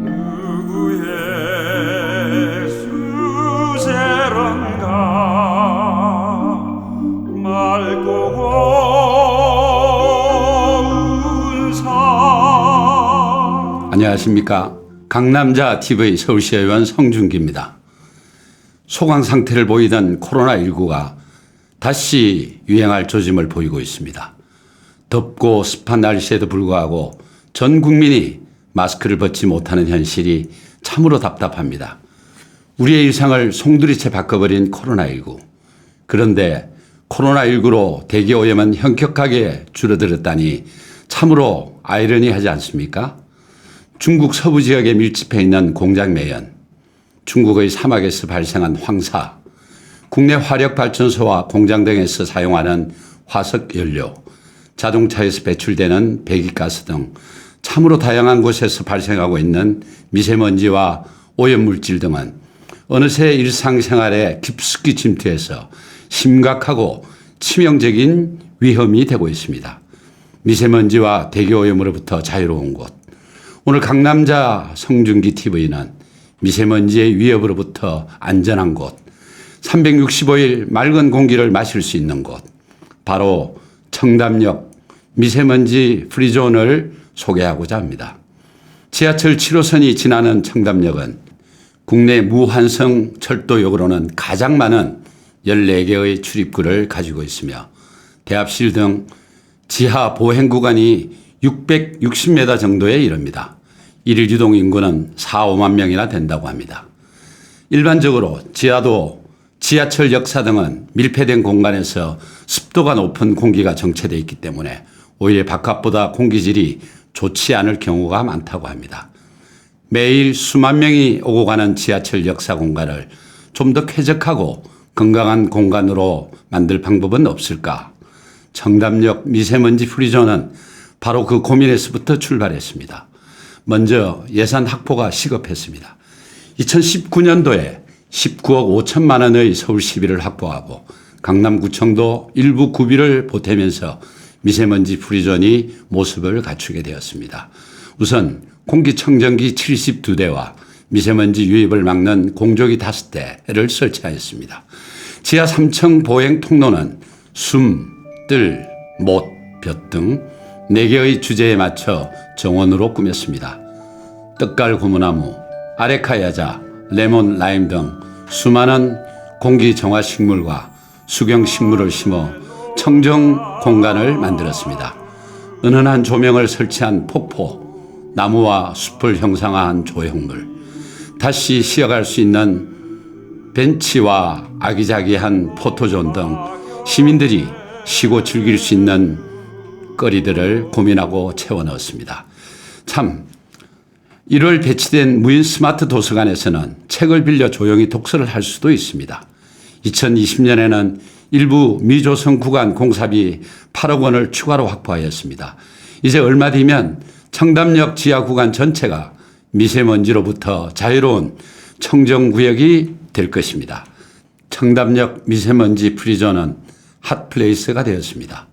누구의 수제런가 맑고 고운 산 안녕하십니까. 강남자 TV 서울시 의원 성준기입니다. 소강 상태를 보이던 코로나19가 다시 유행할 조짐을 보이고 있습니다. 덥고 습한 날씨에도 불구하고 전 국민이 마스크를 벗지 못하는 현실이 참으로 답답합니다. 우리의 일상을 송두리째 바꿔버린 코로나19. 그런데 코로나19로 대기 오염은 현격하게 줄어들었다니 참으로 아이러니하지 않습니까? 중국 서부 지역에 밀집해 있는 공장 매연, 중국의 사막에서 발생한 황사, 국내 화력 발전소와 공장 등에서 사용하는 화석 연료, 자동차에서 배출되는 배기가스 등 참으로 다양한 곳에서 발생하고 있는 미세먼지와 오염물질 등은 어느새 일상생활에 깊숙이 침투해서 심각하고 치명적인 위험이 되고 있습니다. 미세먼지와 대기오염으로부터 자유로운 곳. 오늘 강남자 성준기 TV는 미세먼지의 위협으로부터 안전한 곳, 365일 맑은 공기를 마실 수 있는 곳, 바로 청담역 미세먼지 프리존을 소개하고자 합니다. 지하철 7호선이 지나는 청담역은 국내 무환성 철도역으로는 가장 많은 14개의 출입구를 가지고 있으며 대합실 등 지하 보행 구간이 660m 정도에 이릅니다. 일일 유동 인구는 4, 5만 명이나 된다고 합니다. 일반적으로 지하도 지하철 역사 등은 밀폐된 공간에서 습도가 높은 공기가 정체되어 있기 때문에 오히려 바깥보다 공기질이 좋지 않을 경우가 많다고 합니다. 매일 수만 명이 오고 가는 지하철 역사 공간을 좀 더 쾌적하고 건강한 공간으로 만들 방법은 없을까? 청담역 미세먼지 프리존은 바로 그 고민에서부터 출발했습니다. 먼저 예산 확보가 시급했습니다. 2019년도에 19억 5천만 원의 서울 시비를 확보하고 강남구청도 일부 구비를 보태면서 미세먼지 프리존이 모습을 갖추게 되었습니다. 우선 공기청정기 72대와 미세먼지 유입을 막는 공조기 5대를 설치하였습니다. 지하 3층 보행 통로는 숨, 뜰, 못, 볕 등 4개의 주제에 맞춰 정원으로 꾸몄습니다. 떡갈 고무나무, 아레카 야자, 레몬 라임 등 수많은 공기 정화 식물과 수경 식물을 심어 청정 공간을 만들었습니다. 은은한 조명을 설치한 폭포, 나무와 숲을 형상화한 조형물, 다시 쉬어갈 수 있는 벤치와 아기자기한 포토존 등 시민들이 쉬고 즐길 수 있는 거리들을 고민하고 채워 넣었습니다. 참 1월 배치된 무인 스마트 도서관에서는 책을 빌려 조용히 독서를 할 수도 있습니다. 2020년에는 일부 미조성 구간 공사비 8억 원을 추가로 확보하였습니다. 이제 얼마 뒤면 청담역 지하 구간 전체가 미세먼지로부터 자유로운 청정구역이 될 것입니다. 청담역 미세먼지 프리존은 핫플레이스가 되었습니다.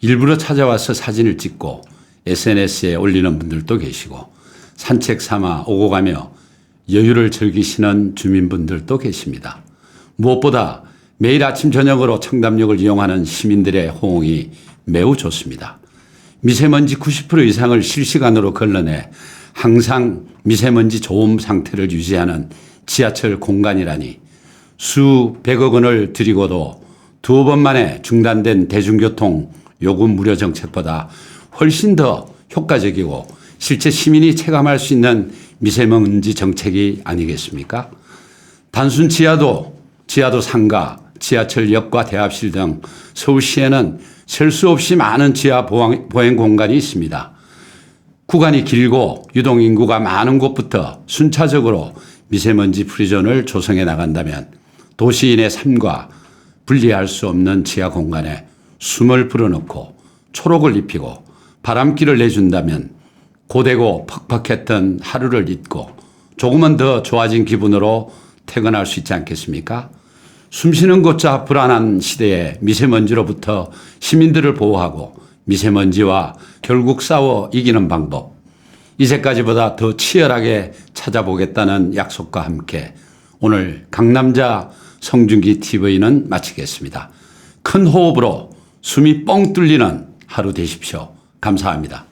일부러 찾아와서 사진을 찍고 SNS에 올리는 분들도 계시고 산책 삼아 오고 가며 여유를 즐기시는 주민분들도 계십니다. 무엇보다 매일 아침 저녁으로 청담역을 이용하는 시민들의 호응이 매우 좋습니다. 미세먼지 90% 이상을 실시간으로 걸러내 항상 미세먼지 좋음 상태를 유지하는 지하철 공간이라니 수백억 원을 들이고도 두 번 만에 중단된 대중교통 요금 무료 정책보다 훨씬 더 효과적이고 실제 시민이 체감할 수 있는 미세먼지 정책이 아니겠습니까? 단순 지하도, 지하도 상가, 지하철 역과 대합실 등 서울시에는 셀 수 없이 많은 지하 보행, 보행 공간이 있습니다. 구간이 길고 유동인구가 많은 곳부터 순차적으로 미세먼지 프리존을 조성해 나간다면 도시인의 삶과 분리할 수 없는 지하 공간에 숨을 불어넣고 초록을 입히고 바람기를 내준다면 고되고 퍽퍽했던 하루를 잊고 조금은 더 좋아진 기분으로 퇴근할 수 있지 않겠습니까? 숨쉬는 곳자 불안한 시대에 미세먼지로부터 시민들을 보호하고 미세먼지와 결국 싸워 이기는 방법. 이제까지보다 더 치열하게 찾아보겠다는 약속과 함께 오늘 강남자 성준기 TV는 마치겠습니다. 큰 호흡으로 숨이 뻥 뚫리는 하루 되십시오. 감사합니다.